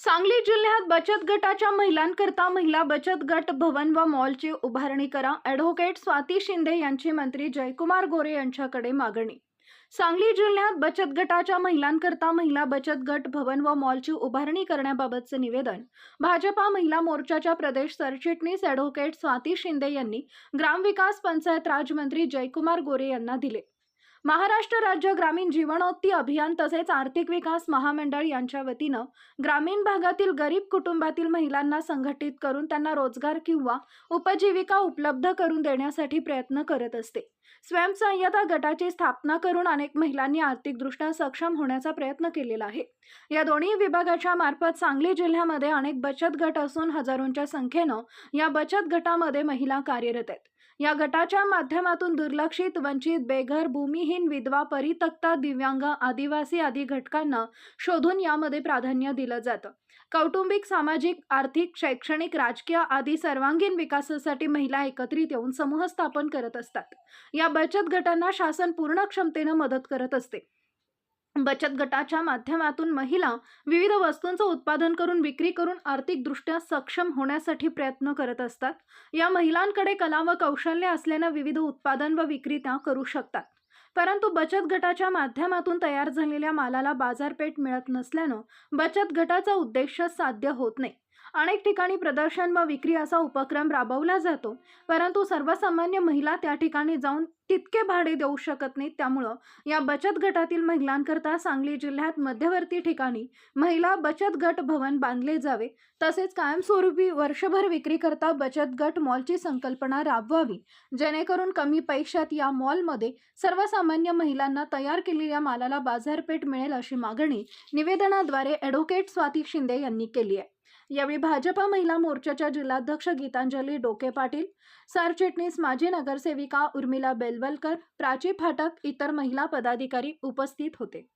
सांगली जिल्ह्यात बचत गटाच्या महिलांकरता महिला बचत गट भवन व मॉलची उभारणी करा. ॲडव्होकेट स्वाती शिंदे यांची मंत्री जयकुमार गोरे यांच्याकडे मागणी. सांगली जिल्ह्यात बचत गटाच्या महिलांकरता महिला बचत गट भवन व मॉलची उभारणी करण्याबाबतचे निवेदन. भाजपा महिला मोर्चाच्या प्रदेश सरचिटणीस ॲडव्होकेट स्वाती शिंदे यांनी ग्रामविकास पंचायत राजमंत्री जयकुमार गोरे यांना दिले. महाराष्ट्र राज्य ग्रामीण जीवनोत्ती अभियान तसेच आर्थिक विकास महामंडळ यांच्या वतीनं ग्रामीण भागातील गरीब कुटुंबातील महिलांना संघटित करून त्यांना रोजगार किंवा उपजीविका उपलब्ध करून देण्यासाठी प्रयत्न करत असते. स्वयंसहाय्यता गटाची स्थापना करून अनेक महिलांनी आर्थिकदृष्ट्या सक्षम होण्याचा प्रयत्न केलेला आहे. या दोन्ही विभागाच्या मार्फत सांगली जिल्ह्यामध्ये अनेक बचत गट असून हजारोंच्या संख्येनं या बचत गटामध्ये महिला कार्यरत आहेत. या गटाच्या माध्यमातून दुर्लक्षित वंचित बेघर भूमिहीन विधवा परितक्ता दिव्यांग आदिवासी आदी घटकांना शोधून यामध्ये प्राधान्य दिलं जातं. कौटुंबिक सामाजिक आर्थिक शैक्षणिक राजकीय आदी सर्वांगीण विकासासाठी महिला एकत्रित येऊन समूह स्थापन करत असतात. या बचत गटांना शासन पूर्ण क्षमतेनं मदत करत असते. बचत गटाच्या माध्यमातून महिला विविध वस्तूंचं उत्पादन करून विक्री करून आर्थिकदृष्ट्या सक्षम होण्यासाठी प्रयत्न करत असतात. या महिलांकडे कला व कौशल्य असल्यानं विविध उत्पादन व विक्री त्या करू शकतात. परंतु बचत गटाच्या माध्यमातून तयार झालेल्या मालाला बाजारपेठ मिळत नसल्यानं बचत गटाचा उद्देश साध्य होत नाही. अनेक ठिकाणी प्रदर्शन व विक्री असा उपक्रम राबवला जातो. परंतु सर्वसामान्य महिला त्या ठिकाणी जाऊन तितके भाडे देऊ शकत नाहीत. त्यामुळं या बचत गटातील महिलांकरता सांगली जिल्ह्यात मध्यवर्ती ठिकाणी महिला बचत गट भवन बांधले जावे. तसेच कायमस्वरूपी वर्षभर विक्रीकरता बचत गट मॉलची संकल्पना राबवावी. जेणेकरून कमी पैशात या मॉलमध्ये सर्वसामान्य महिलांना तयार केलेल्या मालाला बाजारपेठ मिळेल अशी मागणी निवेदनाद्वारे ॲडव्होकेट स्वाती शिंदे यांनी केली आहे. यावेळी भाजपा महिला मोर्चाच्या जिल्हाध्यक्ष गीतांजली डोके पाटील सरचिटणीस माजी नगरसेविका उर्मिला बेलवलकर प्राची फाटक इतर महिला पदाधिकारी उपस्थित होते.